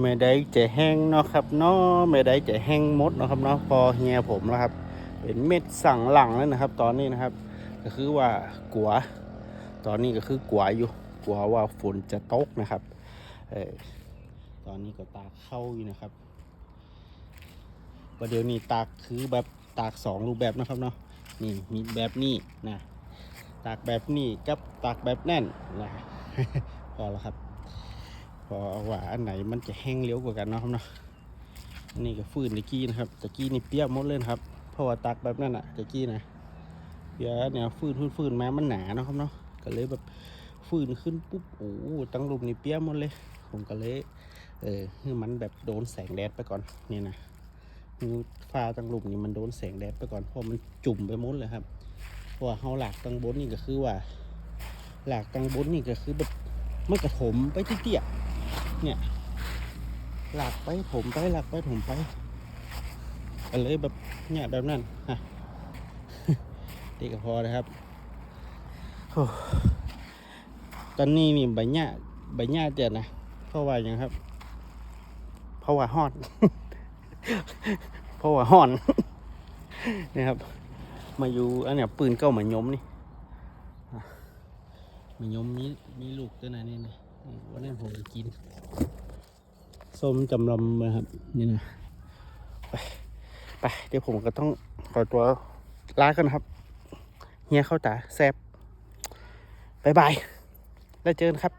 ไม่ได้จะแห้งเนาะครับเนาะไม่ได้จะแห้งมดเนาะครับเนาะพอเฮียผมแล้วครับ เป็นเม็ดสั่งหลังแล้วนะครับ ตอนนี้นะครับ ก็คือว่ากลัว ตอนนี้ก็คือกลัวอยู่กลัวว่าฝนจะตกนะครับเออตอนนี้ก็ตากเข้าอยู่นะครับประเดี๋ยวนี้ตากคือแบบตากสองรูปแบบนะครับเนาะนี่มีแบบนี้นะ ตากแบบนี้กับตากแบบแน่นนะพอแล้วครับ พอว่าอันไหนมันจะแห้งเร็วกว่ากันเนาะครับเนาะนี่ก็ฟืนตะกี้นะครับตะกี้นี่เปียกหมดเลยครับเพราะว่าตากแบบนั้นอะตะกี้นะเดี๋ยวเนี่ยฟืนฟืนฟืนมามันหนาเนาะครับเนาะก็เลยแบบฟืนขึ้นปุ๊บโอ้ตั้งลุมนี่เปียกหมดเลย ผมก็เลยเออให้มันแบบโดนแสงแดดไปก่อนนี่นะนิ้วฟ้าตั้งลุมนี่มันโดนแสงแดดไปก่อนเพราะมันจุ่มไปหมดเลยครับเพราะว่าเฮาหลักตั้งบนนี่ก็คือว่า หลักตั้งบนนี่ก็คือแบบมันกระถมไปที่เตี้ย เนี่ยหลักไปถมไปหลักไปถมไปก็เลยแบบเนี่ยแบบนั้นฮะตีก็พอนะครับโอ้ตอนนี้นี่ใบหญ้าใบหญ้าเจ็ดนะเพราะว่าอย่างครับ เพราะว่าฮอดเพราะว่าห่อนนี่ครับ มาอยู่อันเนี้ยปืนเก้าเหมือนยมนี่เหมือนยมมีมีลูกตัวไหนนี่นะ วันนั้นผมกิน ส้มจำลำนะครับ นี่นะไปไปเดี๋ยวผมก็ต้องขอตัวลากันครับเฮียเข้าตาแซบบายบาย แล้วเจอกันครับ